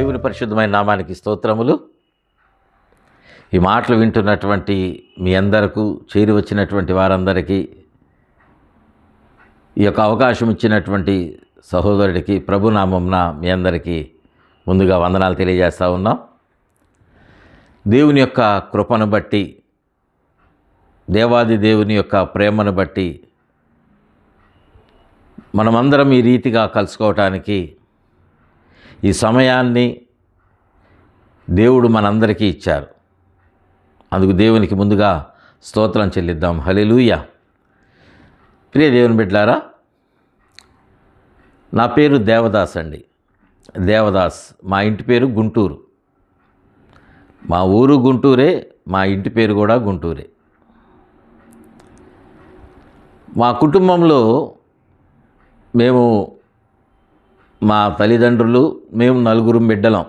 దేవుని పరిశుద్ధమైన నామానికి స్తోత్రములు. ఈ మాటలు వింటున్నటువంటి మీ అందరకు చేరి వచ్చినటువంటి వారందరికీ ఈ యొక్క అవకాశం ఇచ్చినటువంటి సహోదరుడికి ప్రభునామంన మీ అందరికీ ముందుగా వందనాలు తెలియజేస్తూ ఉన్నాం. దేవుని యొక్క కృపను బట్టి దేవాది దేవుని యొక్క ప్రేమను బట్టి మనమందరం ఈ రీతిగా కలుసుకోవటానికి ఈ సమయాన్ని దేవుడు మనందరికీ ఇచ్చారు. అందుకు దేవునికి ముందుగా స్తోత్రం చెల్లిద్దాం. హలెలూయ ప్రియ దేవుని బిడ్డారా నా పేరు దేవదాస్ అండి. దేవదాస్ మా ఇంటి పేరు గుంటూరు. మా ఊరు గుంటూరే మా ఇంటి పేరు కూడా గుంటూరే. మా కుటుంబంలో మేము మా తల్లిదండ్రులు మేము నలుగురు బిడ్డలం.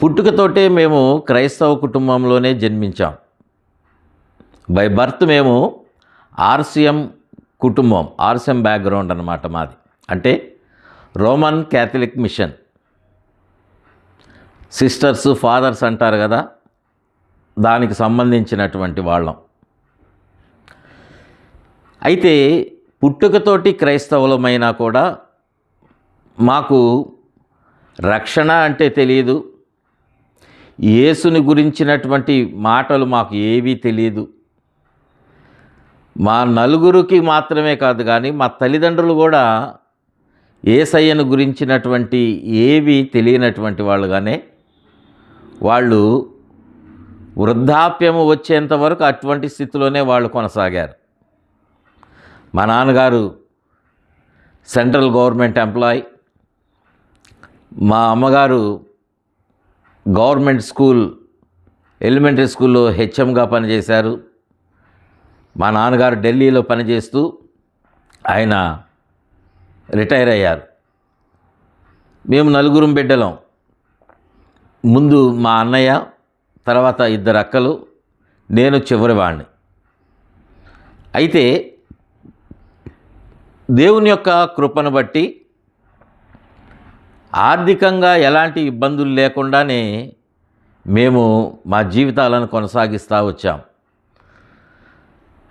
పుట్టుకతోటే మేము క్రైస్తవ కుటుంబంలోనే జన్మించాం. బై బర్త్ మేము ఆర్సిఎం కుటుంబం ఆర్సిఎం బ్యాక్గ్రౌండ్ అన్నమాట మాది. అంటే Roman Catholic mission. Sisters fathers అంటారు కదా దానికి సంబంధించినటువంటి వాళ్ళం. అయితే పుట్టుకతోటి క్రైస్తవులమైనా కూడా మాకు రక్షణ అంటే తెలియదు యేసుని గురించినటువంటి మాటలు మాకు ఏవీ తెలియదు మా నలుగురికి మాత్రమే కాదు కానీ మా తల్లిదండ్రులు కూడా ఏసయ్యను గురించినటువంటి ఏవి తెలియనటువంటి వాళ్ళుగానే వాళ్ళు వృద్ధాప్యము వచ్చేంత వరకు అటువంటి స్థితిలోనే వాళ్ళు కొనసాగారు. మా నాన్నగారు సెంట్రల్ గవర్నమెంట్ ఎంప్లాయ్. మా అమ్మగారు గవర్నమెంట్ స్కూల్ ఎలిమెంటరీ స్కూల్లో హెచ్ఎంగా పనిచేశారు. మా నాన్నగారు ఢిల్లీలో పనిచేస్తూ ఆయన రిటైర్ అయ్యారు. మేము నలుగురం బిడ్డలం. ముందు మా అన్నయ్య తర్వాత ఇద్దరు అక్కలు నేను చివరివాణ్ణి అయితే దేవుని యొక్క కృపను బట్టి ఆర్థికంగా ఎలాంటి ఇబ్బందులు లేకుండానే మేము మా జీవితాలను కొనసాగిస్తూ వచ్చాం.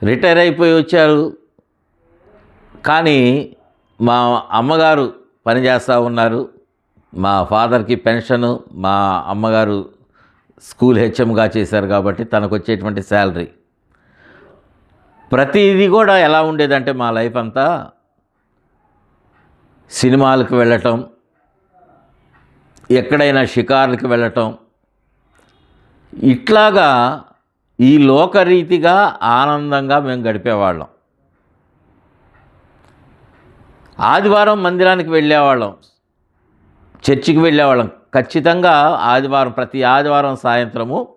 రిటైర్ అయిపోయి వచ్చారు. కానీ మా అమ్మగారు పనిచేస్తూ ఉన్నారు. మా ఫాదర్కి పెన్షను మా అమ్మగారు స్కూల్ హెచ్ఎంగా చేశారు కాబట్టి తనకు వచ్చేటువంటి శాలరీ. ప్రతిదీ కూడా ఎలా ఉండేదంటే మా లైఫ్ అంతా సినిమాలకు వెళ్ళటం ఎక్కడైనా షికార్లకు వెళ్ళటం ఇట్లాగా ఈ లోకరీతిగా ఆనందంగా మేము గడిపేవాళ్ళం. ఆదివారం మందిరానికి వెళ్ళేవాళ్ళం చర్చికి వెళ్ళేవాళ్ళం. ఖచ్చితంగా ఆదివారం ప్రతి ఆదివారం సాయంత్రము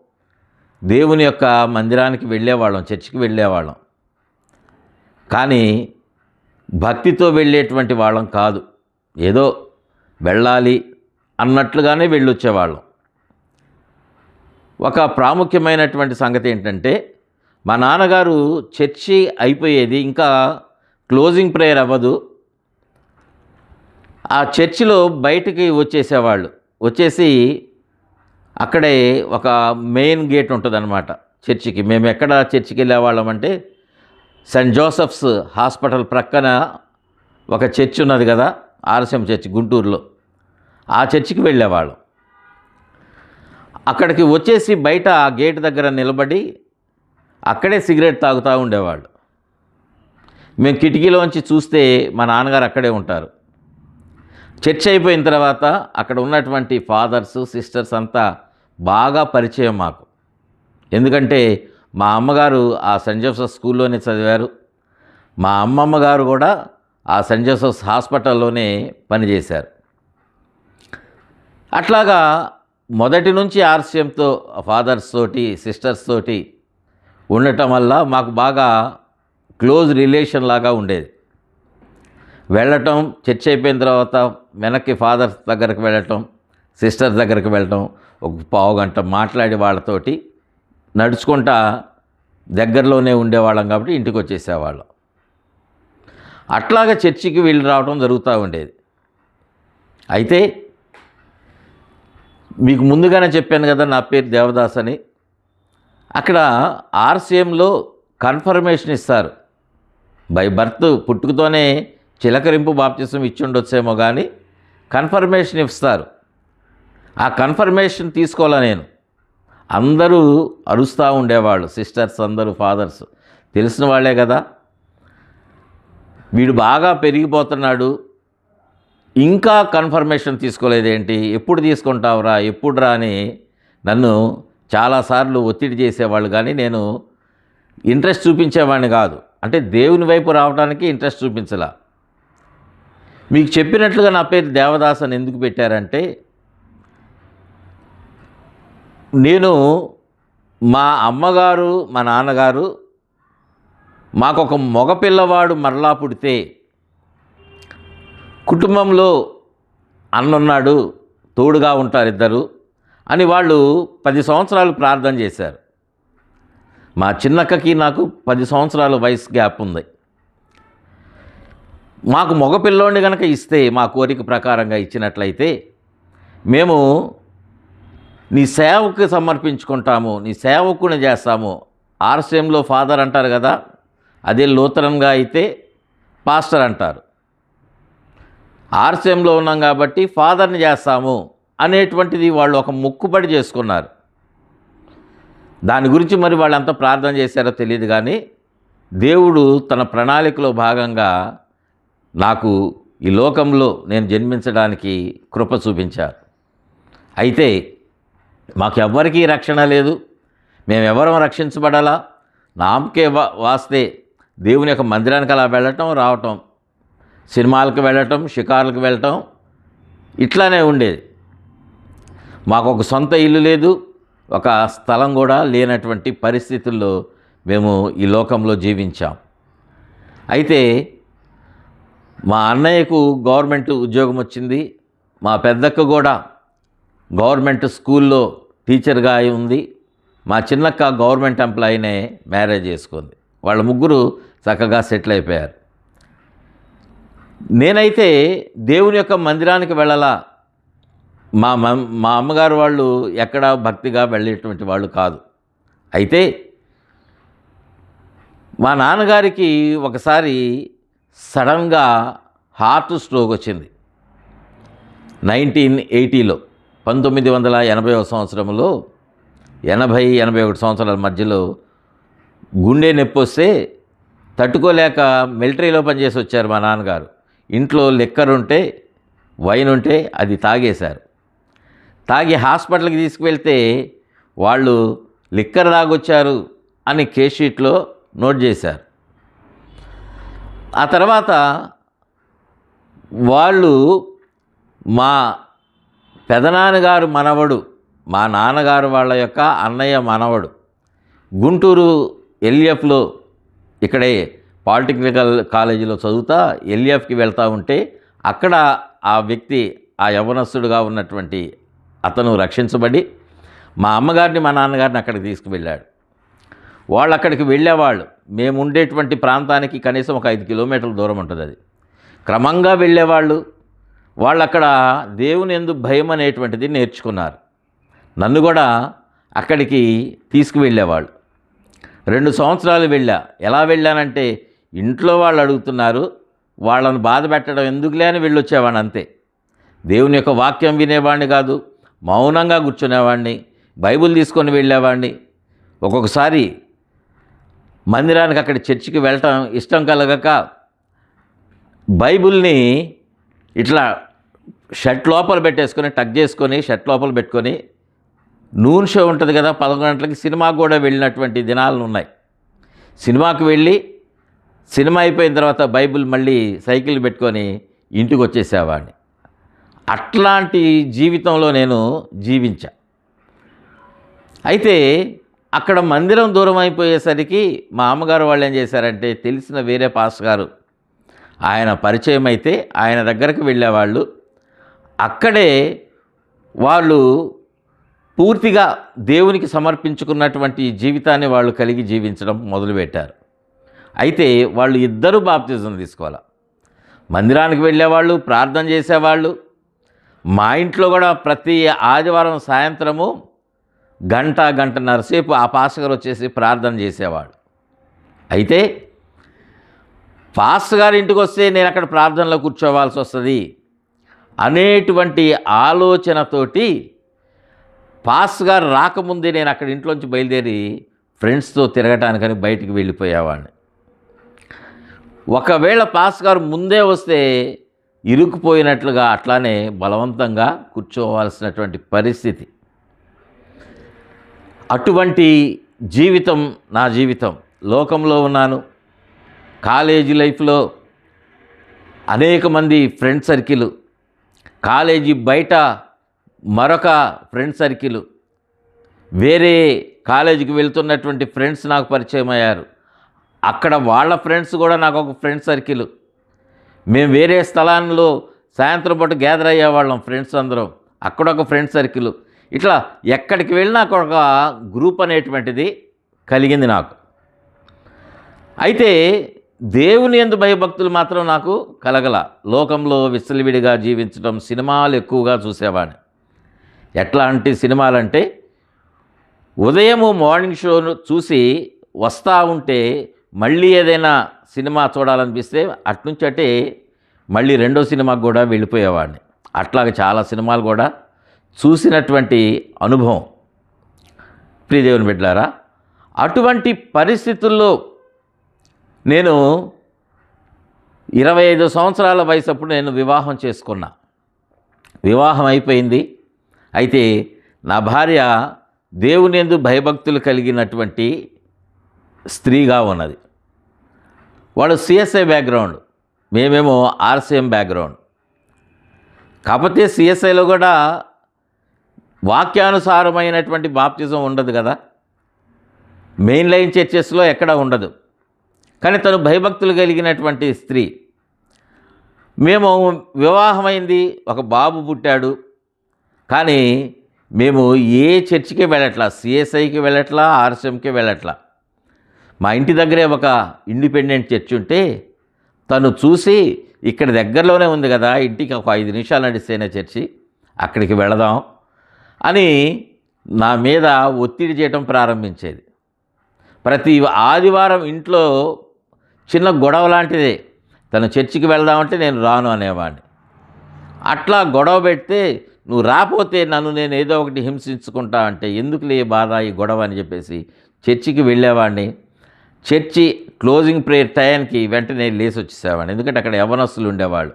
దేవుని యొక్క మందిరానికి వెళ్ళేవాళ్ళం చర్చికి వెళ్ళేవాళ్ళం. కానీ భక్తితో వెళ్ళేటువంటి వాళ్ళం కాదు. ఏదో వెళ్ళాలి అన్నట్లుగానే వెళ్ళొచ్చేవాళ్ళం. ఒక ప్రాముఖ్యమైనటువంటి సంగతి ఏంటంటే మా నాన్నగారు చర్చి అయిపోయేది ఇంకా క్లోజింగ్ ప్రేయర్ అవ్వదు. ఆ చర్చిలో బయటికి వచ్చేసేవాళ్ళు. వచ్చేసి అక్కడే ఒక మెయిన్ గేట్ ఉంటుందన్నమాట చర్చికి. మేము ఎక్కడ చర్చికి వెళ్ళేవాళ్ళం అంటే సెయింట్ జోసఫ్స్ హాస్పిటల్ ప్రక్కన ఒక చర్చ్ ఉన్నది కదా ఆర్ఎస్ఎం చర్చ్ గుంటూరులో. ఆ చర్చికి వెళ్ళేవాళ్ళం. అక్కడికి వచ్చేసి బయట ఆ గేట్ దగ్గర నిలబడి అక్కడే సిగరెట్ తాగుతూ ఉండేవాళ్ళు. మేము కిటికీలోంచి చూస్తే మా నాన్నగారు అక్కడే ఉంటారు. చర్చ్ అయిపోయిన తర్వాత అక్కడ ఉన్నటువంటి ఫాదర్స్ సిస్టర్స్ అంతా బాగా పరిచయం మాకు. ఎందుకంటే మా అమ్మగారు ఆ సెంట్ జోసెఫ్ స్కూల్లోనే చదివారు. మా అమ్మమ్మ గారు కూడా ఆ సెంట్ జోసెఫ్స్ హాస్పిటల్లోనే పనిచేశారు. అట్లాగా మొదటి నుంచి ఆర్సీఎంతో ఫాదర్స్ తోటి సిస్టర్స్ తోటి ఉండటం వల్ల మాకు బాగా క్లోజ్ రిలేషన్ లాగా ఉండేది. వెళ్ళటం చర్చ అయిపోయిన తర్వాత వెనక్కి ఫాదర్స్ దగ్గరికి వెళ్ళటం సిస్టర్ దగ్గరికి వెళ్ళటం ఒక పావు గంట మాట్లాడి వాళ్ళతోటి నడుచుకుంటా దగ్గరలోనే ఉండేవాళ్ళం కాబట్టి ఇంటికి వచ్చేసేవాళ్ళం అట్లాగా చర్చికి వెళ్ళి రావడం జరుగుతూ ఉండేది. అయితే మీకు ముందుగానే చెప్పాను కదా నా పేరు దేవదాస్ అని. అక్కడ ఆర్సీఎంలో కన్ఫర్మేషన్ ఇస్తారు. బై బర్త్ పుట్టుకతోనే చిలకరింపు బాప్తిసం ఇచ్చి ఉండొచ్చేమో కానీ కన్ఫర్మేషన్ ఇస్తారు. ఆ కన్ఫర్మేషన్ తీసుకోవాలా నేను? అందరూ అరుస్తూ ఉండేవాళ్ళు సిస్టర్స్ అందరూ ఫాదర్స్. తెలిసిన వాళ్ళే కదా. వీడు బాగా పెరిగిపోతున్నాడు. ఇంకా కన్ఫర్మేషన్ తీసుకోలేదేంటి? ఎప్పుడు తీసుకుంటావురా ఎప్పుడు రా అని నన్ను చాలాసార్లు ఒత్తిడి చేసేవాళ్ళు కానీ నేను ఇంట్రెస్ట్ చూపించేవాడిని కాదు. అంటే దేవుని వైపు రావడానికి ఇంట్రెస్ట్ చూపించలా. మీకు చెప్పినట్లుగా నా పేరు దేవదాస్ అని ఎందుకు పెట్టారంటే నేను మా అమ్మగారు మా నాన్నగారు మాకొక మగ పిల్లవాడు మరలా పుడితే కుటుంబంలో అన్నున్నాడు తోడుగా ఉంటారు ఇద్దరు అని వాళ్ళు పది సంవత్సరాలు ప్రార్థన చేశారు. మా చిన్నక్కకి నాకు పది సంవత్సరాల వయసు గ్యాప్ ఉంది. మాకు మగపిల్లోని కనుక ఇస్తే మా కోరిక ప్రకారంగా ఇచ్చినట్లయితే మేము నీ సేవకు సమర్పించుకుంటాము నీ సేవకుని చేస్తాము. ఆర్సీఎంలో ఫాదర్ అంటారు కదా అదే లూథరన్గా అయితే పాస్టర్ అంటారు. ఆర్సీఎంలో ఉన్నాం కాబట్టి ఫాదర్ని చేస్తాము అనేటువంటిది వాళ్ళు ఒక ముక్కుబడి చేసుకున్నారు. దాని గురించి మరి వాళ్ళంతా ప్రార్థన చేశారో తెలియదు కానీ దేవుడు తన ప్రణాళికలో భాగంగా నాకు ఈ లోకంలో నేను జన్మించడానికి కృప చూపించారు. అయితే మాకు ఎవ్వరికీ రక్షణ లేదు. మేమెవరం రక్షించబడాలా? నామకే వా వాస్తే దేవుని యొక్క మందిరానికి అలా వెళ్ళటం రావటం సినిమాలకు వెళ్ళటం షికారులకు వెళ్ళటం ఇట్లానే ఉండేది. మాకు ఒక సొంత ఇల్లు లేదు. ఒక స్థలం కూడా లేనటువంటి పరిస్థితుల్లో మేము ఈ లోకంలో జీవించాం. అయితే మా అన్నయ్యకు గవర్నమెంట్ ఉద్యోగం వచ్చింది. మా పెద్దక్క కూడా గవర్నమెంట్ స్కూల్లో టీచర్గా అయి ఉంది. మా చిన్నక్క గవర్నమెంట్ ఎంప్లాయీనే మ్యారేజ్ చేసుకుంది. వాళ్ళ ముగ్గురు చక్కగా సెటిల్ అయిపోయారు. నేనైతే దేవుని యొక్క మందిరానికి వెళ్ళాలా? మా మమ్- మా అమ్మగారు వాళ్ళు ఎక్కడ భక్తిగా వెళ్ళేటువంటి వాళ్ళు కాదు. అయితే మా నాన్నగారికి ఒకసారి సడన్గా హార్ట్ స్ట్రోక్ వచ్చింది. నైన్టీన్ ఎయిటీలో. పంతొమ్మిది వందల ఎనభై సంవత్సరంలో ఎనభై ఎనభై ఒకటి సంవత్సరాల మధ్యలో గుండె నొప్పి వస్తే తట్టుకోలేక మిలిటరీలో పనిచేసి వచ్చారు మా నాన్నగారు. ఇంట్లో లిక్కర్ ఉంటే వైన్ ఉంటే అది తాగేశారు. తాగి హాస్పిటల్కి తీసుకువెళ్తే వాళ్ళు లిక్కర్ తాగొచ్చారు అని కేస్ షీట్లో నోట్ చేశారు. ఆ తర్వాత వాళ్ళు మా పెదనాన్నగారు మనవడు మా నాన్నగారు వాళ్ళ యొక్క అన్నయ్య మనవడు. గుంటూరు ఎల్ఎఫ్లో ఇక్కడే పాలిటెక్నికల్ కాలేజీలో చదువుతా ఎల్ఎఫ్కి వెళ్తూ ఉంటే అక్కడ ఆ వ్యక్తి ఆ యవనస్తుడుగా ఉన్నటువంటి అతను రక్షించబడి మా అమ్మగారిని మా నాన్నగారిని అక్కడికి తీసుకువెళ్ళాడు. వాళ్ళు అక్కడికి వెళ్ళేవాళ్ళు. మేము ఉండేటువంటి ప్రాంతానికి కనీసం ఒక ఐదు కిలోమీటర్ల దూరం ఉంటుంది అది క్రమంగా వెళ్ళేవాళ్ళు. వాళ్ళు అక్కడ దేవుని ఎందు భయం అనేటువంటిది నేర్చుకున్నారు. నన్ను కూడా అక్కడికి తీసుకువెళ్ళేవాళ్ళు. రెండు సంవత్సరాలు వెళ్ళా. ఎలా వెళ్ళానంటే ఇంట్లో వాళ్ళు అడుగుతున్నారు వాళ్ళను బాధ పెట్టడం ఎందుకులే అని వెళ్ళొచ్చేవాడిని అంతే. దేవుని యొక్క వాక్యం వినేవాడిని కాదు మౌనంగా కూర్చునేవాడిని బైబుల్ తీసుకొని వెళ్ళేవాడిని. ఒక్కొక్కసారి మందిరానికి అక్కడ చర్చికి వెళ్ళటం ఇష్టం కలగక బైబుల్ని ఇట్లా షర్ట్ లోపల పెట్టేసుకొని టక్ చేసుకొని షర్ట్ లోపల పెట్టుకొని నూన్ షో ఉంటుంది కదా పదకొండు గంటలకి సినిమాకు కూడా వెళ్ళినటువంటి దినాలు ఉన్నాయి. సినిమాకి వెళ్ళి సినిమా అయిపోయిన తర్వాత బైబిల్ మళ్ళీ సైకిల్ పెట్టుకొని ఇంటికి వచ్చేసేవాడిని. అట్లాంటి జీవితంలో నేను జీవించా. అయితే అక్కడ మందిరం దూరం అయిపోయేసరికి మా అమ్మగారు వాళ్ళు ఏం చేశారంటే తెలిసిన వేరే పాస్ గారు ఆయన పరిచయం అయితే ఆయన దగ్గరకు వెళ్ళేవాళ్ళు. అక్కడే వాళ్ళు పూర్తిగా దేవునికి సమర్పించుకున్నటువంటి జీవితాన్ని వాళ్ళు కలిగి జీవించడం మొదలుపెట్టారు. అయితే వాళ్ళు ఇద్దరు బాప్తిజం తీసుకోవాలి? మందిరానికి వెళ్ళేవాళ్ళు ప్రార్థన చేసేవాళ్ళు. మా ఇంట్లో కూడా ప్రతి ఆదివారం సాయంత్రము గంట గంటన్నర సేపు ఆ పాస్గారు గారు వచ్చేసి ప్రార్థన చేసేవాడు. అయితే పాస్ గారి ఇంటికి వస్తే నేను అక్కడ ప్రార్థనలో కూర్చోవాల్సి వస్తుంది. అనేటువంటి ఆలోచనతోటి పాస్ గారు రాకముందే నేను అక్కడ ఇంట్లోంచి బయలుదేరి ఫ్రెండ్స్తో తిరగటానికని బయటికి వెళ్ళిపోయేవాడిని. ఒకవేళ పాస్ గారు ముందే వస్తే ఇరుక్కుపోయినట్లుగా అట్లానే బలవంతంగా కూర్చోవాల్సినటువంటి పరిస్థితి. అటువంటి జీవితం నా జీవితం. లోకంలో ఉన్నాను. కాలేజీ లైఫ్లో అనేక మంది ఫ్రెండ్ సర్కిల్ కాలేజీ బయట మరొక ఫ్రెండ్ సర్కిల్ వేరే కాలేజీకి వెళ్తున్నటువంటి ఫ్రెండ్స్ నాకు పరిచయం అయ్యారు. అక్కడ వాళ్ళ ఫ్రెండ్స్ కూడా నాకు ఒక ఫ్రెండ్ సర్కిల్ మేము వేరే స్థలాల్లో సాయంత్రం పాటు గ్యాదర్ అయ్యేవాళ్ళం ఫ్రెండ్స్ అందరం. అక్కడ ఒక ఫ్రెండ్ సర్కిల్ ఇట్లా ఎక్కడికి వెళ్ళినా ఒక గ్రూప్ అనేటువంటిది కలిగింది నాకు. అయితే దేవుని ఎందు భయభక్తులు మాత్రం నాకు కలగల. లోకంలో విచ్చలవిడిగా జీవించడం సినిమాలు ఎక్కువగా చూసేవాడిని. ఎట్లాంటి సినిమాలంటే ఉదయము మార్నింగ్ షోను చూసి వస్తూ ఉంటే మళ్ళీ ఏదైనా సినిమా చూడాలనిపిస్తే అట్నుంచి అటే మళ్ళీ రెండో సినిమాకి కూడా వెళ్ళిపోయేవాడిని. అట్లాగే చాలా సినిమాలు కూడా చూసినటువంటి అనుభవం. ప్రియదేవుని బిడ్డారా అటువంటి పరిస్థితుల్లో నేను ఇరవై ఐదు సంవత్సరాల వయసు అప్పుడు నేను వివాహం చేసుకున్నా. వివాహం అయిపోయింది. అయితే నా భార్య దేవునిందు భయభక్తులు కలిగినటువంటి స్త్రీగా ఉన్నది. వాడు సిఎస్ఐ బ్యాక్గ్రౌండ్ మేమేమో ఆర్సీఎం బ్యాక్గ్రౌండ్. కాకపోతే సిఎస్ఐలో కూడా వాక్యానుసారమైనటువంటి బాప్తిజం ఉండదు కదా. మెయిన్ లైన్ చర్చెస్లో ఎక్కడ ఉండదు. కానీ తను భయభక్తులు కలిగినటువంటి స్త్రీ. మేము వివాహమైంది ఒక బాబు పుట్టాడు. కానీ మేము ఏ చర్చికి వెళ్ళట్లా సిఎస్ఐకి వెళ్ళట్లా ఆర్ఎస్ఎంకి వెళ్ళట్లా. మా ఇంటి దగ్గరే ఒక ఇండిపెండెంట్ చర్చ్ ఉంటే తను చూసి ఇక్కడ దగ్గరలోనే ఉంది కదా ఇంటికి ఒక ఐదు నిమిషాలు నడిస్తేనే చర్చి అక్కడికి వెళదాం అని నా మీద ఒత్తిడి చేయటం ప్రారంభించేది. ప్రతి ఆదివారం ఇంట్లో చిన్న గొడవ లాంటిదే. తను చర్చికి వెళ్దామంటే నేను రాను అనేవాడిని అట్లా గొడవ పెడితే నువ్వు రాపోతే నన్ను నేను ఏదో ఒకటి హింసించుకుంటా అంటే ఎందుకులే లే బాధ ఈ గొడవ? అని చెప్పేసి చర్చికి వెళ్ళేవాడిని చర్చి క్లోజింగ్ ప్రేయర్ టయానికి వెంటనే లేచి వచ్చేసేవాడిని ఎందుకంటే అక్కడ యవనస్తులు ఉండేవాళ్ళు.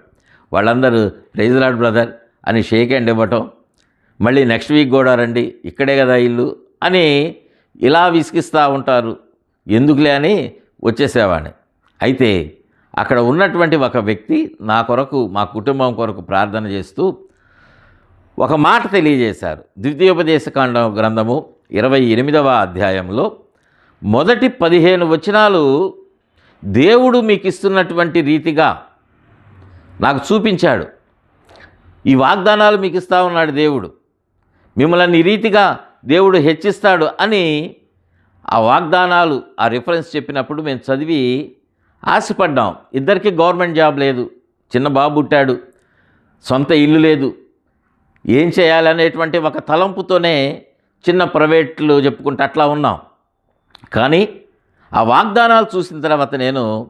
వాళ్ళందరూ ప్రైజ్లాడ్ బ్రదర్ అని షేక్ హ్యాండ్ ఇవ్వటం మళ్ళీ నెక్స్ట్ వీక్ కూడా రండి ఇక్కడే కదా ఇల్లు అని ఇలా విసిగిస్తూ ఉంటారు. ఎందుకులే అని వచ్చేసేవాడిని అయితే అక్కడ ఉన్నటువంటి ఒక వ్యక్తి నా కొరకు మా కుటుంబం కొరకు ప్రార్థన చేస్తూ ఒక మాట తెలియజేశారు. ద్వితీయోపదేశకాండ గ్రంథము ఇరవై ఎనిమిదవ అధ్యాయంలో మొదటి పదిహేను వచనాలు దేవుడు మీకు ఇస్తున్నటువంటి రీతిగా నాకు చూపించాడు. ఈ వాగ్దానాలు మీకు ఇస్తా ఉన్నాడు దేవుడు. మిమ్మల్ని రీతిగా దేవుడు హెచ్చిస్తాడు అని ఆ వాగ్దానాలు ఆ రిఫరెన్స్ చెప్పినప్పుడు మేము చదివి ఆశపడ్డాం. ఇద్దరికి గవర్నమెంట్ జాబ్ లేదు. చిన్న బాబు పుట్టాడు. సొంత ఇల్లు లేదు. ఏం చేయాలనేటువంటి ఒక తలంపుతోనే చిన్న ప్రైవేట్లు చెప్పుకుంటే అట్లా ఉన్నాం. కానీ ఆ వాగ్దానాలు చూసిన తర్వాత నేను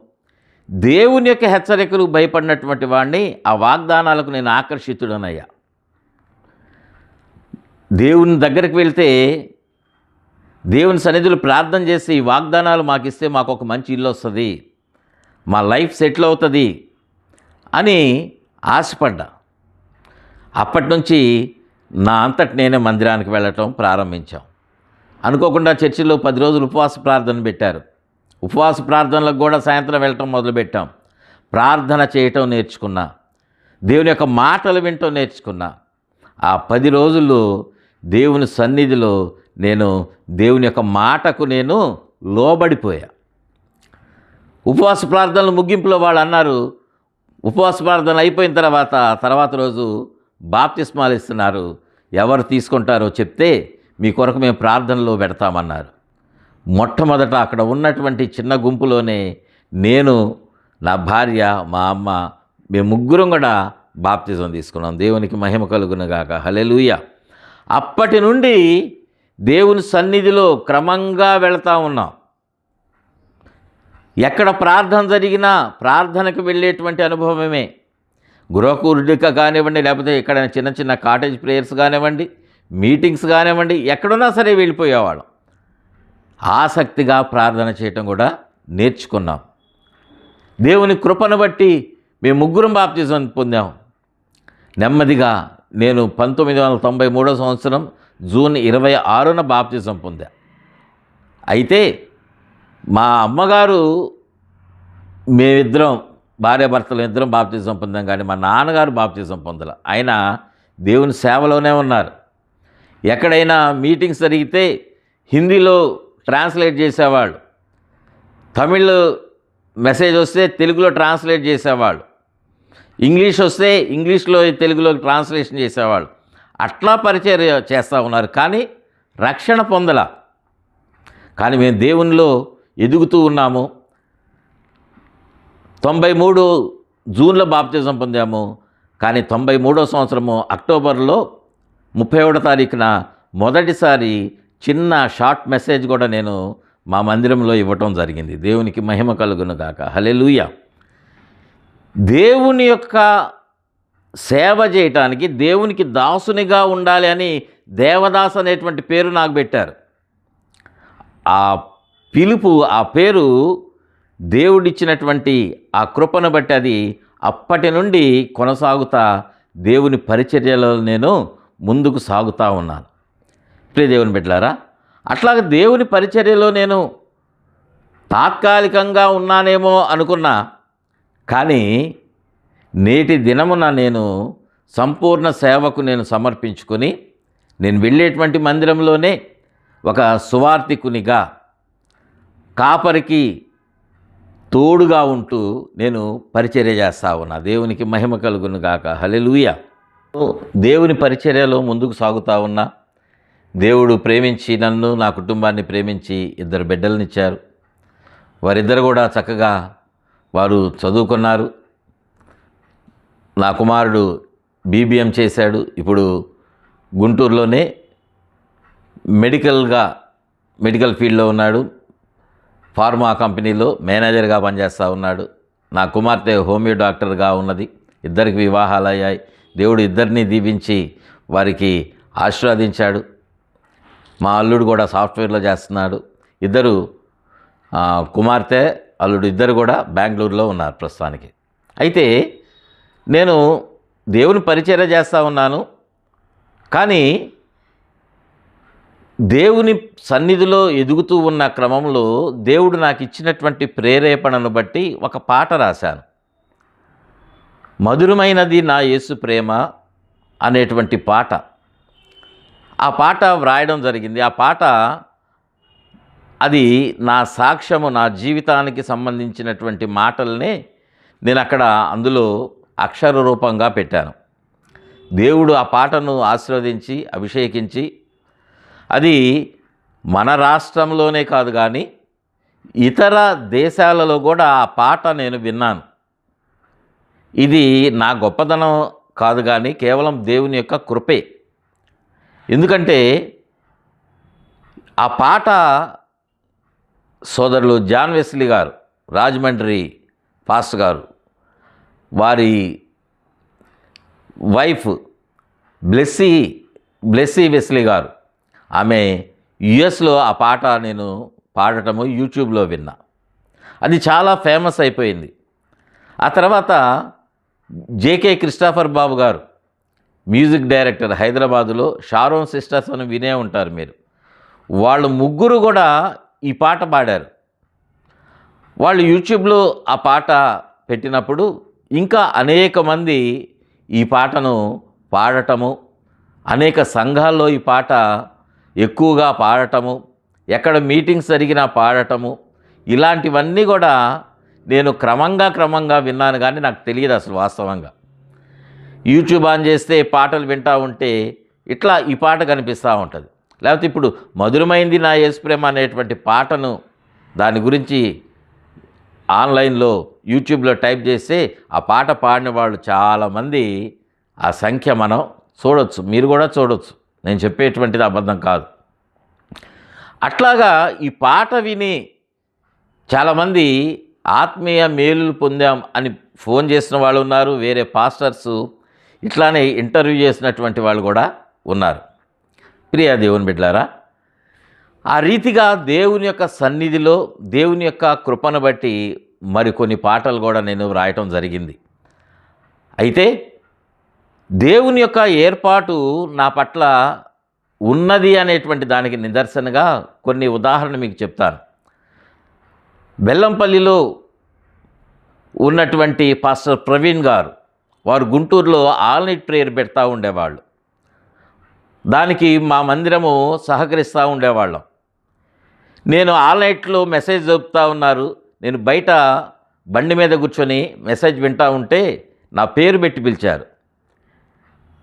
దేవుని యొక్క హెచ్చరికలు భయపడినటువంటి వాడిని ఆ వాగ్దానాలకు నేను ఆకర్షితుడనయ్యా. దేవుని దగ్గరికి వెళ్తే దేవుని సన్నిధులు ప్రార్థన చేసి ఈ వాగ్దానాలు మాకు ఇస్తే మాకు ఒక మంచి ఇల్లు వస్తుంది. మా లైఫ్ సెటిల్ అవుతుంది అని ఆశపడ్డా. అప్పటి నుంచి నా అంతటి నేనే మందిరానికి వెళ్ళటం ప్రారంభించాం. అనుకోకుండా చర్చిలో పది రోజులు ఉపవాస ప్రార్థన పెట్టారు. ఉపవాస ప్రార్థనలకు కూడా సాయంత్రం వెళ్ళటం మొదలుపెట్టాం. ప్రార్థన చేయటం నేర్చుకున్నా. దేవుని యొక్క మాటలు వినటం నేర్చుకున్నా. ఆ పది రోజుల్లో దేవుని సన్నిధిలో నేను దేవుని యొక్క మాటకు నేను లోబడిపోయా. ఉపవాస ప్రార్థనలు ముగింపులో వాళ్ళు అన్నారు ఉపవాస ప్రార్థన అయిపోయిన తర్వాత తర్వాత రోజు బాప్తిస్మాలు ఇస్తున్నారు. ఎవరు తీసుకుంటారో చెప్తే మీ కొరకు మేము ప్రార్థనలో పెడతామన్నారు. మొట్టమొదట అక్కడ ఉన్నటువంటి చిన్న గుంపులోనే నేను నా భార్య మా అమ్మ మేము ముగ్గురం కూడా బాప్తిజం తీసుకున్నాం. దేవునికి మహిమ కలుగునగాక హలెలుయ అప్పటి నుండి దేవుని సన్నిధిలో క్రమంగా వెళతా ఉన్నాం. ఎక్కడ ప్రార్థన జరిగినా ప్రార్థనకు వెళ్ళేటువంటి అనుభవమే గృహకూరుడిక కానివ్వండి లేకపోతే ఇక్కడ చిన్న చిన్న కాటేజ్ ప్రేయర్స్ కానివ్వండి మీటింగ్స్ కానివ్వండి ఎక్కడున్నా సరే వెళ్ళిపోయేవాళ్ళం. ఆసక్తిగా ప్రార్థన చేయటం కూడా నేర్చుకున్నాం. దేవుని కృపను బట్టి మేము ముగ్గురం బాప్తిజం పొందాం. నెమ్మదిగా నేను పంతొమ్మిది వందల తొంభై మూడో సంవత్సరం జూన్ ఇరవై ఆరున బాప్తిజం పొందా. అయితే మా అమ్మగారు మేమిద్దరం భార్యాభర్తలు ఇద్దరం బాప్తిజం పొందాం కానీ మా నాన్నగారు బాప్తిజం పొందల. ఆయన దేవుని సేవలోనే ఉన్నారు. ఎక్కడైనా మీటింగ్స్ జరిగితే హిందీలో ట్రాన్స్లేట్ చేసేవాళ్ళు. తమిళ్ మెసేజ్ వస్తే తెలుగులో ట్రాన్స్లేట్ చేసేవాళ్ళు. ఇంగ్లీష్ వస్తే ఇంగ్లీష్లో తెలుగులో ట్రాన్స్లేషన్ చేసేవాళ్ళు. అట్లా పరిచయం చేస్తూ ఉన్నారు కానీ రక్షణ పొందల. కానీ మేము దేవునిలో ఎదుగుతూ ఉన్నాము. తొంభై మూడు జూన్లో బాప్తిజం పొందాము. కానీ తొంభై మూడో సంవత్సరము అక్టోబర్లో ముప్పై ఒకటో తారీఖున మొదటిసారి చిన్న షార్ట్ మెసేజ్ కూడా నేను మా మందిరంలో ఇవ్వటం జరిగింది. దేవునికి మహిమ కలుగును గాక. హలెలుయ దేవుని యొక్క సేవ చేయటానికి దేవునికి దాసునిగా ఉండాలి అని దేవదాస్ అనేటువంటి పేరు నాకు పెట్టారు. ఆ పిలుపు ఆ పేరు దేవుడిచ్చినటువంటి ఆ కృపను బట్టి అది అప్పటి నుండి కొనసాగుతా దేవుని పరిచర్యలో నేను ముందుకు సాగుతూ ఉన్నాను. ప్రియ దేవుని బిడ్డలారా అట్లాగే దేవుని పరిచర్యలో నేను తాత్కాలికంగా ఉన్నానేమో అనుకున్నా కానీ నేటి దినమున నేను సంపూర్ణ సేవకు నేను సమర్పించుకొని నేను వెళ్ళేటువంటి మందిరంలోనే ఒక సువార్థికునిగా కాపరికి తోడుగా ఉంటూ నేను పరిచర్య చేస్తా ఉన్నా. దేవునికి మహిమ కలుగును గాక. హలెలుయ దేవుని పరిచర్యలో ముందుకు సాగుతా ఉన్నా. దేవుడు ప్రేమించి నన్ను నా కుటుంబాన్ని ప్రేమించి ఇద్దరు బిడ్డలనిచ్చారు. వారిద్దరు కూడా చక్కగా వారు చదువుకున్నారు. నా కుమారుడు బీబీఎం చేశాడు. ఇప్పుడు గుంటూరులోనే మెడికల్గా మెడికల్ ఫీల్డ్లో ఉన్నాడు. ఫార్మా కంపెనీలో మేనేజర్గా పనిచేస్తూ ఉన్నాడు. నా కుమార్తె హోమియో డాక్టర్గా ఉన్నది. ఇద్దరికి వివాహాలు అయ్యాయి. దేవుడు ఇద్దరిని దీవించి వారికి ఆశీర్వదించాడు. మా అల్లుడు కూడా సాఫ్ట్వేర్లో చేస్తున్నాడు. ఇద్దరు కుమార్తె అల్లుడు ఇద్దరు కూడా బెంగళూరులో ఉన్నారు ప్రస్తుతానికి. అయితే నేను దేవుని పరిచర్య చేస్తూ ఉన్నాను. కానీ దేవుని సన్నిధిలో ఎదుగుతూ ఉన్న క్రమంలో దేవుడు నాకు ఇచ్చినటువంటి ప్రేరేపణను బట్టి ఒక పాట రాశాను. మధురమైనది నా యేసు ప్రేమ అనేటువంటి పాట. ఆ పాట వ్రాయడం జరిగింది. ఆ పాట అది నా సాక్ష్యము నా జీవితానికి సంబంధించినటువంటి మాటల్ని నేను అక్కడ అందులో అక్షర రూపంగా పెట్టాను. దేవుడు ఆ పాటను ఆశీర్వదించి అభిషేకించి అది మన రాష్ట్రంలోనే కాదు కానీ ఇతర దేశాలలో కూడా ఆ పాట నేను విన్నాను. ఇది నా గొప్పదనం కాదు కానీ కేవలం దేవుని యొక్క కృపే. ఎందుకంటే ఆ పాట సోదరులు జాన్ వెస్లీ గారు రాజమండ్రి పాస్ట్ గారు వారి వైఫ్ బ్లెస్సీ బ్లెస్సీ వెస్లీ గారు ఆమె యుఎస్లో ఆ పాట నేను పాడటము యూట్యూబ్లో విన్నా. అది చాలా ఫేమస్ అయిపోయింది. ఆ తర్వాత జేకే క్రిస్టాఫర్ బాబు గారు మ్యూజిక్ డైరెక్టర్ హైదరాబాదులో షారోన్ సిస్టర్స్ అని వినే ఉంటారు మీరు. వాళ్ళు ముగ్గురు కూడా ఈ పాట పాడారు. వాళ్ళు యూట్యూబ్లో ఆ పాట పెట్టినప్పుడు ఇంకా అనేక మంది ఈ పాటను పాడటము అనేక సంఘాల్లో ఈ పాట ఎక్కువగా పాడటము ఎక్కడ మీటింగ్స్ జరిగినా పాడటము ఇలాంటివన్నీ కూడా నేను క్రమంగా క్రమంగా విన్నాను కానీ నాకు తెలియదు అసలు వాస్తవంగా. యూట్యూబ్ ఆన్ చేస్తే పాటలు వింటూ ఉంటే ఇట్లా ఈ పాట కనిపిస్తూ ఉంటుంది. లేకపోతే ఇప్పుడు మధురమైంది నా యేసు ప్రేమ అనేటువంటి పాటను దాని గురించి ఆన్లైన్లో యూట్యూబ్లో టైప్ చేస్తే ఆ పాట పాడిన వాళ్ళు చాలామంది ఆ సంఖ్య మనం చూడొచ్చు మీరు కూడా చూడొచ్చు. నేను చెప్పేటువంటిది అబద్ధం కాదు. అట్లాగా ఈ పాట విని చాలామంది ఆత్మీయ మేలులు పొందాం అని ఫోన్ చేసిన వాళ్ళు ఉన్నారు వేరే పాస్టర్స్ ఇట్లానే ఇంటర్వ్యూ చేసినటువంటి వాళ్ళు కూడా ఉన్నారు. ప్రియా దేవుని బిడ్డారా ఆ రీతిగా దేవుని యొక్క సన్నిధిలో దేవుని యొక్క కృపను బట్టి మరికొన్ని పాటలు కూడా నేను వ్రాయటం జరిగింది. అయితే దేవుని యొక్క ఏర్పాటు నా పట్ల ఉన్నది అనేటువంటి దానికి నిదర్శనగా కొన్ని ఉదాహరణ మీకు చెప్తాను. బెల్లంపల్లిలో ఉన్నటువంటి పాస్టర్ ప్రవీణ్ గారు వారు గుంటూరులో ఆల్ నైట్ ప్రేయర్ పెడతా ఉండేవాళ్ళు. దానికి మా మందిరము సహకరిస్తూ ఉండేవాళ్ళం. నేను ఆల్ నైట్లో మెసేజ్ చెప్తా ఉన్నారు. నేను బయట బండి మీద కూర్చొని మెసేజ్ వింటూ ఉంటే నా పేరు పెట్టి పిలిచారు.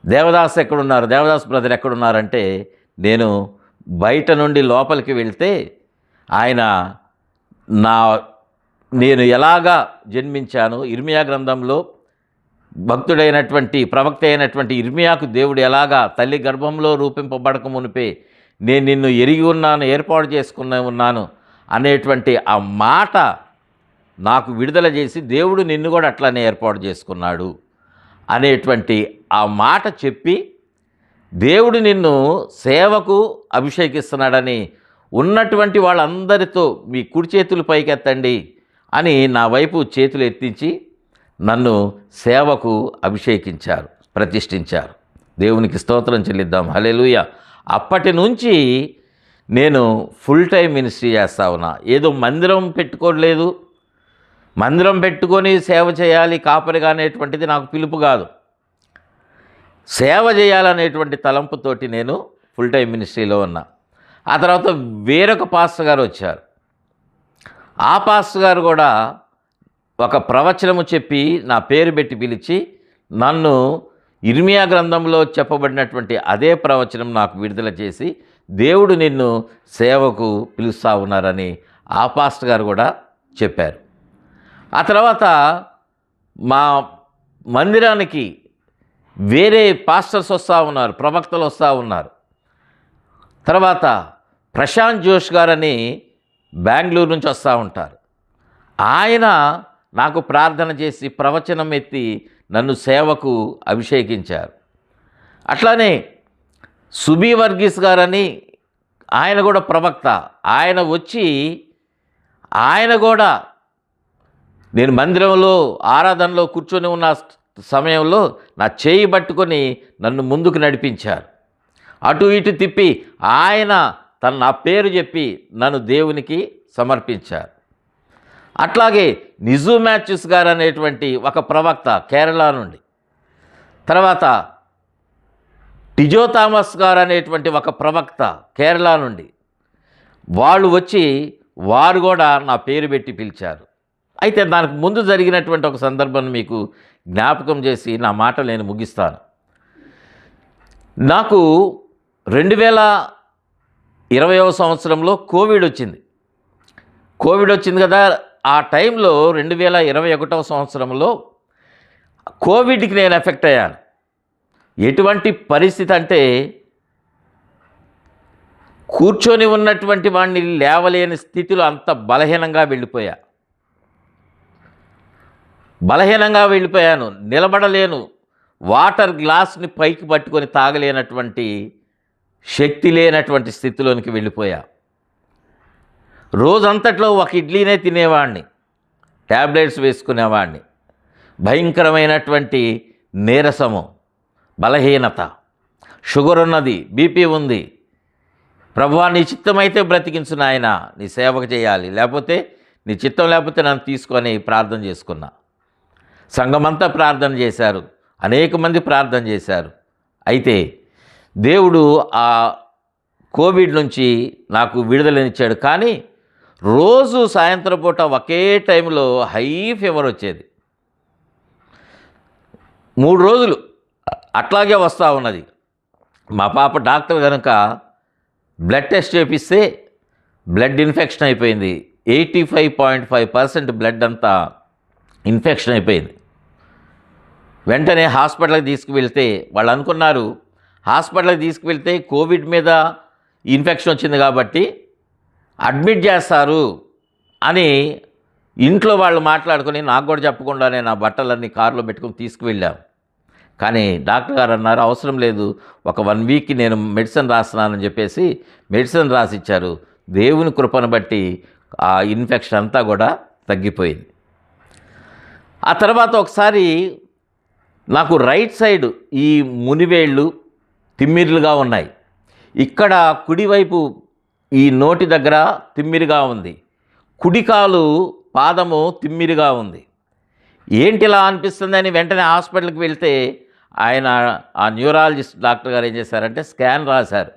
దేవదాస్ ఎక్కడున్నారు? దేవదాస్ బ్రదర్ ఎక్కడున్నారంటే నేను బయట నుండి లోపలికి వెళ్తే ఆయన నా నేను ఎలాగా జన్మించాను? ఇర్మియా గ్రంథంలో భక్తుడైనటువంటి ప్రవక్త అయినటువంటి ఇర్మియాకు దేవుడు ఎలాగా తల్లి గర్భంలో రూపింపబడక మునిపే నేను నిన్ను ఎరిగి ఉన్నాను ఏర్పాటు చేసుకున్న ఉన్నాను అనేటువంటి ఆ మాట నాకు విడుదల చేసి దేవుడు నిన్ను కూడా అట్లానే ఏర్పాటు చేసుకున్నాడు. అనేటువంటి ఆ మాట చెప్పి దేవుడు నిన్ను సేవకు అభిషేకిస్తున్నాడని ఉన్నటువంటి వాళ్ళందరితో మీ కుడి చేతులు పైకెత్తండి అని నా వైపు చేతులు ఎత్తించి నన్ను సేవకు అభిషేకించారు ప్రతిష్ఠించారు. దేవునికి స్తోత్రం చెల్లిద్దాం. హలేలుయ అప్పటి నుంచి నేను ఫుల్ టైం మినిస్ట్రీ చేస్తా ఉన్నా. ఏదో మందిరం పెట్టుకోలేదు. మందిరం పెట్టుకొని సేవ చేయాలి కాపరిగా అనేటువంటిది నాకు పిలుపు కాదు. సేవ చేయాలనేటువంటి తలంపుతోటి నేను ఫుల్ టైం మినిస్ట్రీలో ఉన్నా. ఆ తర్వాత వేరొక పాస్టర్ గారు వచ్చారు. ఆ పాస్టర్ గారు కూడా ఒక ప్రవచనము చెప్పి నా పేరు పెట్టి పిలిచి నన్ను ఇర్మియా గ్రంథంలో చెప్పబడినటువంటి అదే ప్రవచనం నాకు విడుదల చేసి దేవుడు నిన్ను సేవకు పిలుస్తూ ఉన్నారని ఆ పాస్టర్ గారు కూడా చెప్పారు. ఆ తర్వాత మా మందిరానికి వేరే పాస్టర్స్ వస్తూ ఉన్నారు ప్రవక్తలు వస్తూ ఉన్నారు. తర్వాత ప్రశాంత్ జోష్ గారని బెంగళూరు నుంచి వస్తూ ఉంటారు. ఆయన నాకు ప్రార్థన చేసి ప్రవచనం ఎత్తి నన్ను సేవకు అభిషేకించారు. అట్లానే సుబీ వర్గీస్ గారని ఆయన కూడా ప్రవక్త. ఆయన వచ్చి ఆయన కూడా నేను మందిరంలో ఆరాధనలో కూర్చొని ఉన్న సమయంలో నా చేయి పట్టుకొని నన్ను ముందుకు నడిపించారు. అటు ఇటు తిప్పి ఆయన తన నా పేరు చెప్పి నన్ను దేవునికి సమర్పించారు. అట్లాగే నిజు మ్యాథ్యూస్ గారు అనేటువంటి ఒక ప్రవక్త కేరళ నుండి. తర్వాత టిజో థామస్ గారు అనేటువంటి ఒక ప్రవక్త కేరళ నుండి. వాళ్ళు వచ్చి వారు కూడా నా పేరు పెట్టి పిలిచారు. అయితే దానికి ముందు జరిగినటువంటి ఒక సందర్భం మీకు జ్ఞాపకం చేసి నా మాట నేను ముగిస్తాను. నాకు రెండు వేల ఇరవయవ సంవత్సరంలో కోవిడ్ వచ్చింది. కోవిడ్ వచ్చింది కదా ఆ టైంలో రెండు వేల ఇరవై ఒకటవ సంవత్సరంలో కోవిడ్కి నేను ఎఫెక్ట్ అయ్యాను. ఎటువంటి పరిస్థితి అంటే కూర్చొని ఉన్నటువంటి వాడిని లేవలేని స్థితిలో అంత బలహీనంగా వెళ్ళిపోయా. బలహీనంగా వెళ్ళిపోయాను నిలబడలేను. వాటర్ గ్లాస్ని పైకి పట్టుకొని తాగలేనటువంటి శక్తి లేనటువంటి స్థితిలోనికి వెళ్ళిపోయా. రోజంతట్లో ఒక ఇడ్లీనే తినేవాడిని ట్యాబ్లెట్స్ వేసుకునేవాడిని భయంకరమైనటువంటి నీరసము బలహీనత. షుగర్ ఉన్నది బీపీ ఉంది. ప్రభువా నీ చిత్తమైతే బ్రతికించు నాయన నీ సేవకు చేయాలి. లేకపోతే నీ చిత్తం లేకపోతే నన్ను తీసుకొని ప్రార్థన చేసుకున్నా. సంఘమంతా ప్రార్థన చేశారు. అనేక మంది ప్రార్థన చేశారు. అయితే దేవుడు ఆ కోవిడ్ నుంచి నాకు విడుదలనిచ్చాడు. కానీ రోజు సాయంత్రం పూట ఒకే టైంలో హై ఫీవర్ వచ్చేది. మూడు రోజులు అట్లాగే వస్తూ ఉన్నది. మా పాప డాక్టర్ కనుక బ్లడ్ టెస్ట్ చేపిస్తే బ్లడ్ ఇన్ఫెక్షన్ అయిపోయింది. Eighty five point five percent blood అంతా ఇన్ఫెక్షన్ అయిపోయింది. వెంటనే హాస్పిటల్కి తీసుకువెళ్తే వాళ్ళు అనుకున్నారు హాస్పిటల్కి తీసుకువెళ్తే కోవిడ్ మీద ఇన్ఫెక్షన్ వచ్చింది కాబట్టి అడ్మిట్ చేస్తారు అని ఇంట్లో వాళ్ళు మాట్లాడుకొని నాకు కూడా చెప్పకుండానే నా బట్టలన్నీ కారులో పెట్టుకుని తీసుకువెళ్ళాం. కానీ డాక్టర్ గారు అన్నారు అవసరం లేదు ఒక వన్ వీక్కి నేను మెడిసిన్ రాస్తున్నానని చెప్పేసి మెడిసిన్ రాసి ఇచ్చారు దేవుని కృపను బట్టి ఆ ఇన్ఫెక్షన్ అంతా కూడా తగ్గిపోయింది. ఆ తర్వాత ఒకసారి నాకు రైట్ సైడ్ ఈ మునివేళ్ళు తిమ్మిర్లుగా ఉన్నాయి. ఇక్కడ కుడివైపు ఈ నోటి దగ్గర తిమ్మిరిగా ఉంది. కుడికాలు పాదము తిమ్మిరిగా ఉంది. ఏంటిలా అనిపిస్తుంది అనిపిస్తుందని వెంటనే హాస్పిటల్కి వెళ్తే ఆయన ఆ న్యూరాలజిస్ట్ డాక్టర్ గారు ఏం చేశారంటే స్కాన్ రాశారు.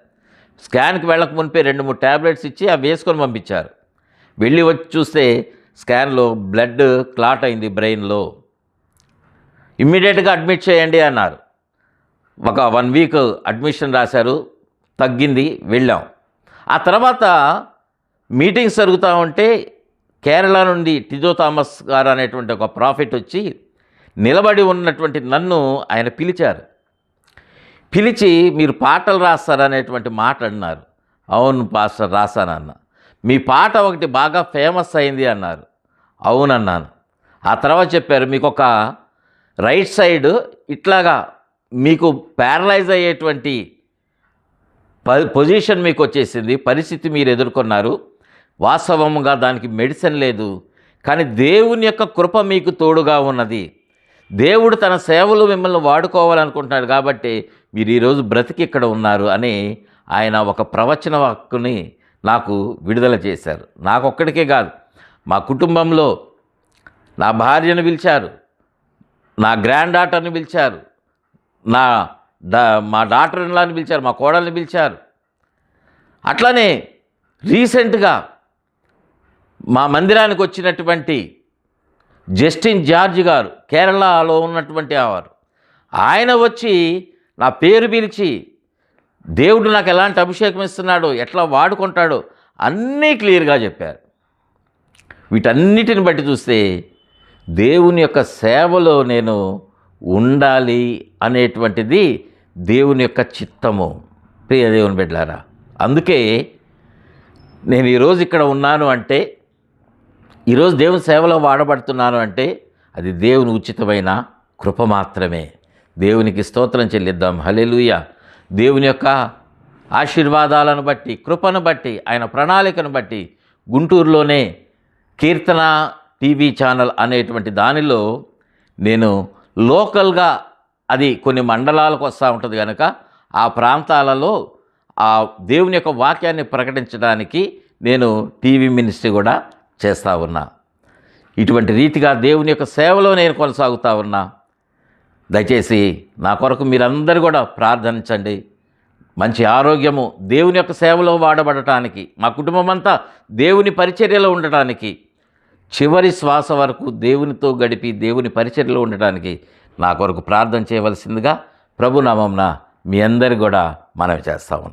స్కాన్కి వెళ్ళక మునిపే రెండు మూడు ట్యాబ్లెట్స్ ఇచ్చి అవి వేసుకొని పంపించారు. వెళ్ళి వచ్చి చూస్తే స్కాన్లో బ్లడ్ క్లాట్ అయింది బ్రెయిన్లో. ఇమ్మీడియట్గా అడ్మిట్ చేయండి అన్నారు. ఒక వన్ వీక్ అడ్మిషన్ రాశారు తగ్గింది వెళ్ళాం. ఆ తర్వాత మీటింగ్స్ జరుగుతూ ఉంటే కేరళ నుండి టిజో థామస్ గారు అనేటువంటి ఒక ప్రాఫిట్ వచ్చి నిలబడి ఉన్నటువంటి నన్ను ఆయన పిలిచారు. పిలిచి మీరు పాటలు రాస్తారనేటువంటి మాట అన్నారు. అవును పాస్టర్ రాశానన్న మీ పాట ఒకటి బాగా ఫేమస్ అయింది అన్నారు. అవునన్నాను. ఆ తర్వాత చెప్పారు మీకు ఒక రైట్ సైడ్ ఇట్లాగా మీకు ప్యారలైజ్ అయ్యేటువంటి ప- పొజిషన్ మీకు వచ్చేసింది. పరిస్థితి మీరు ఎదుర్కొన్నారు. వాస్తవంగా దానికి మెడిసిన్ లేదు. కానీ దేవుని యొక్క కృప మీకు తోడుగా ఉన్నది. దేవుడు తన సేవలు మిమ్మల్ని వాడుకోవాలనుకుంటున్నాడు కాబట్టి మీరు ఈరోజు బ్రతికి ఇక్కడ ఉన్నారు అని ఆయన ఒక ప్రవచన హక్కుని నాకు విడుదల చేశారు. నాకొక్కడికే కాదు మా కుటుంబంలో నా భార్యను పిలిచారు. నా గ్రాండ్ డాటర్ని పిలిచారు. నా డా మా డాటర్ ఇన్లాని పిలిచారు మా కోడల్ని పిలిచారు. అట్లనే రీసెంట్గా మా మందిరానికి వచ్చినటువంటి జస్టిన్ జార్జ్ గారు కేరళలో ఉన్నటువంటి వారు. ఆయన వచ్చి నా పేరు పిలిచి దేవుడు నాకు ఎలాంటి అభిషేకం ఇస్తున్నాడో ఎట్లా వాడుకుంటాడో అన్నీ క్లియర్గా చెప్పారు. వీటన్నిటిని బట్టి చూస్తే దేవుని యొక్క సేవలో నేను ఉండాలి అనేటువంటిది దేవుని యొక్క చిత్తము. ప్రియ దేవుని బిడ్డారా అందుకే నేను ఈరోజు ఇక్కడ ఉన్నాను అంటే ఈరోజు దేవుని సేవలో వాడబడుతున్నాను అంటే అది దేవుని ఉచితమైన కృప మాత్రమే. దేవునికి స్తోత్రం చెల్లిద్దాం. హలెలుయ దేవుని యొక్క ఆశీర్వాదాలను బట్టి కృపను బట్టి ఆయన ప్రణాళికను బట్టి గుంటూరులోనే కీర్తన టీవీ ఛానల్ అనేటువంటి దానిలో నేను లోకల్గా అది కొన్ని మండలాలకు వస్తూ ఉంటుంది కనుక ఆ ప్రాంతాలలో ఆ దేవుని యొక్క వాక్యాన్ని ప్రకటించడానికి నేను టీవీ మినిస్ట్రీ కూడా చేస్తూ ఉన్నా. ఇటువంటి రీతిగా దేవుని యొక్క సేవలో నేను కొనసాగుతూ ఉన్నా. దయచేసి నా కొరకు మీరందరూ కూడా ప్రార్థించండి. మంచి ఆరోగ్యము దేవుని యొక్క సేవలో వాడబడటానికి మా కుటుంబం అంతా దేవుని పరిచర్యలో ఉండటానికి చివరి శ్వాస వరకు దేవునితో గడిపి దేవుని పరిచర్లో ఉండటానికి నా కొరకు ప్రార్థన చేయవలసిందిగా ప్రభునామంన మీ అందరి కూడా మనవి చేస్తా ఉన్నాం.